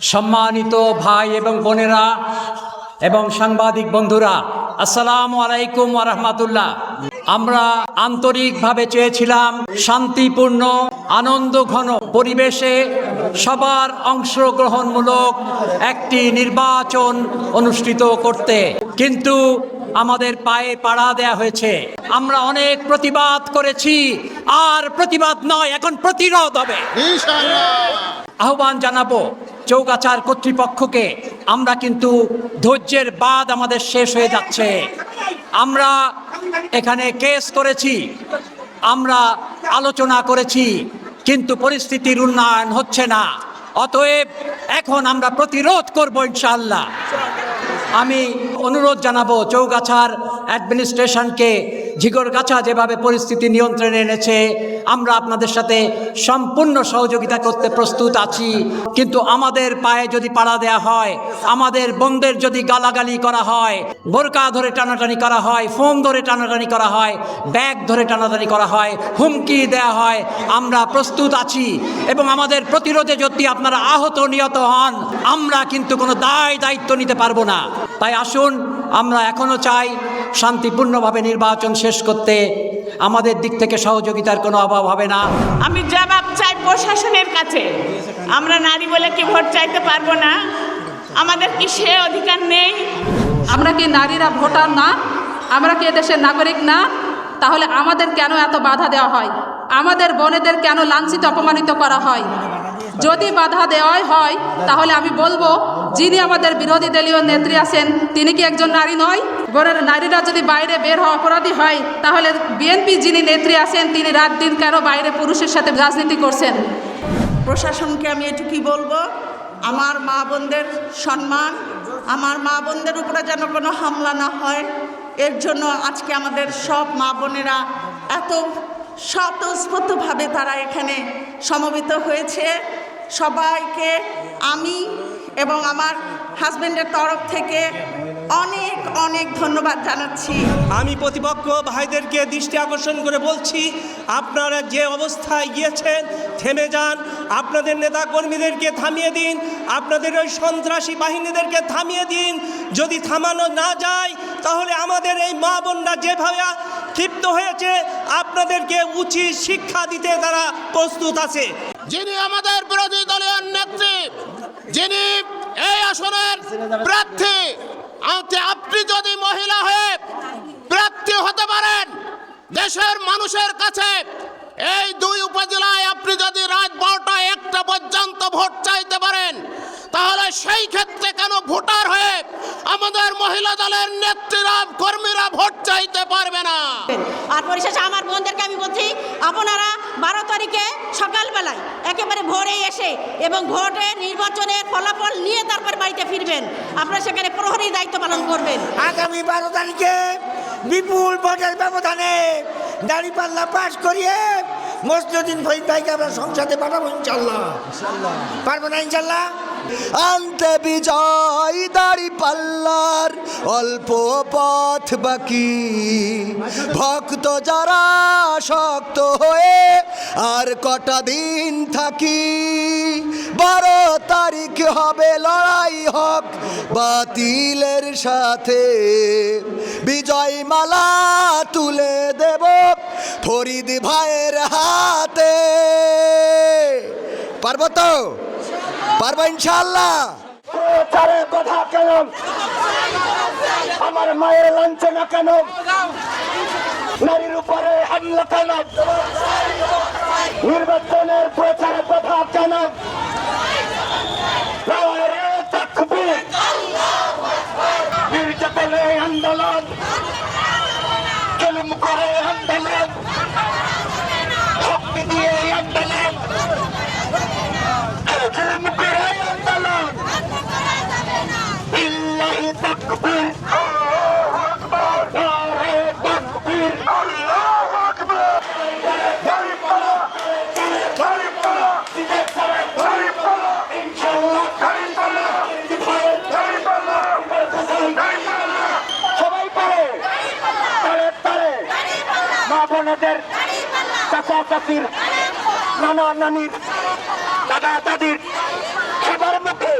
সম্মানিত ভাই এবং বোনেরা এবং সাংবাদিক বন্ধুরা আসসালামু আলাইকুম রহমতুল্লাহ। আমরা আন্তরিকভাবে চেয়েছিলাম শান্তিপূর্ণ আনন্দ ঘন পরিবেশে সবার অংশগ্রহণমূলক একটি নির্বাচন অনুষ্ঠিত করতে। কিন্তু আমাদের পায়ে পাড়া দেয়া হয়েছে। আমরা অনেক প্রতিবাদ করেছি আর প্রতিবাদ নয় এখন প্রতিরোধ হবে। আহ্বান জানাব চৌগাছার কর্তৃপক্ষকে, আমরা কিন্তু ধৈর্যের বাদ আমাদের শেষ হয়ে যাচ্ছে। আমরা এখানে কেস করেছি, আমরা আলোচনা করেছি, কিন্তু পরিস্থিতির উন্নয়ন হচ্ছে না। অতএব এখন আমরা প্রতিরোধ করব ইনশাল্লাহ আমি অনুরোধ জানাব চৌগাছার অ্যাডমিনিস্ট্রেশনকে ঝিগরগাছা যেভাবে পরিস্থিতি নিয়ন্ত্রণে এনেছে, আমরা আপনাদের সাথে সম্পূর্ণ সহযোগিতা করতে প্রস্তুত আছি। কিন্তু আমাদের পায়ে যদি পাড়া দেয়া হয়, আমাদের বন্ধের যদি গালাগালি করা হয়, বোরকা ধরে টানাটানি করা হয়, ফোন ধরে টানাটানি করা হয়, ব্যাগ ধরে টানাটানি করা হয়, হুমকি দেয়া হয়, আমরা প্রস্তুত আছি। এবং আমাদের প্রতিরোধে যদি আপনারা আহত নিহত হন, আমরা কিন্তু কোনো দায় দায়িত্ব নিতে পারব না। তাই আসুন, আমরা এখনও চাই শান্তিপূর্ণভাবে নির্বাচন শেষ করতে আমাদের দিক থেকে সহযোগিতার কোনো অভাব হবে না। আমি জবাব চাই প্রশাসনের কাছে। আমরা নারী বলে কি ভোট চাইতে পারব না? আমাদের কি সে অধিকার নেই? আমরা কি নারীরা ভোটার না? আমরা কি এদেশের নাগরিক না? তাহলে আমাদের কেন এত বাধা দেওয়া হয়? আমাদের বোনেদের কেন লাঞ্ছিত অপমানিত করা হয়? যদি বাধা দেওয়াই হয় তাহলে আমি বলব যিনি আমাদের বিরোধী দলীয় নেত্রী আছেন তিনি কি একজন নারী নয়? বোনের নারীরা যদি বাইরে বের হওয়া অপরাধী হয়, তাহলে বিএনপি যিনি নেত্রী আছেন, তিনি রাত দিন কেন বাইরে পুরুষের সাথে রাজনীতি করছেন? প্রশাসনকে আমি এটুকুই বলব, আমার মা বোনদের সম্মান, আমার মা বোনদের উপরে যেন কোনো হামলা না হয়, এর জন্য আজকে আমাদের সব মা বোনেরা এত স্বতঃস্ফূর্তভাবে তারা এখানে সমবেত হয়েছে। সবাইকে আমি এবং আমার হাজব্যান্ডের তরফ থেকে অনেক অনেক ধন্যবাদ জানাচ্ছি। আমি প্রতিপক্ষ ভাইদেরকে দৃষ্টি আকর্ষণ করে বলছি আপনারা যে অবস্থায় গিয়েছেন থেমে যান। আপনাদের নেতা কর্মীদেরকে থামিয়ে দিন আপনাদের ওই সন্ত্রাসী বাহিনীদেরকে থামিয়ে দিন। যদি থামানো না যায় তাহলে আমাদের এই মা বোনরা যেভাবে ক্ষিপ্ত হয়েছে আপনাদেরকে উচিত শিক্ষা দিতে তারা প্রস্তুত আছে। যিনি আমাদের বিরোধী দলীয় নেত্রী যিনি এই আসনের প্রার্থী আপনি যদি মহিলা হয়ে প্রার্থী হতে পারেন, দেশের মানুষের কাছে এই দুই উপজেলায় আপনি যদি রাত বারোটা একটা পর্যন্ত ভোট চাইতে পারেন তাহলে সেই ক্ষেত্রে কেন ভোটার হয়ে আমাদের মহিলা দলের নেত্রীরা কর্মীরা ভোট চাইতে পারবে না? আর পরিশেষে আমার বোনদেরকে আমি বলছি আপনারা বারো তারিখে সকালবেলায় একেবারে ভোরে এসে এবং ভোটে নির্বাচনের ফলাফল নিয়ে তারপর বাড়িতে ফিরবেন। আপনারা সেখানে প্রহরীর দায়িত্ব পালন করবেন। আগামী বারো তারিখে বিপুল ভোটের ব্যবধানে দাঁড়িপাল্লা পাশ করিয়ে মসজিদিন ফরিদ ভাইকে আমরা সংসদে পাঠাবো ইনশাল্লাহ পারব না ইনশাল্লাহ আনতে বিজয় দাড়ি পাল্লার অল্প পথ বাকি। ভক্ত যারা শক্ত হয়ে আর কটা দিন থাকি, বারো তারিখ হবে লড়াই হক বাতিলের সাথে। বিজয় মালা তুলে দেব ফরিদ ভাইয়ের হাতে। পারব তো? পারব ইনশাল্লাহ প্রচারের কথা কেন আমার মায়ের লাঞ্ছনা কেন? নারীর উপরে হামলা কেন? নির্বাচনের প্রচারের কথা কেন? আন্দোলন। করে আন্দোলন। মা বোনেদের চাচা চাচির নানা নানির দাদা দাদির সবার মুখে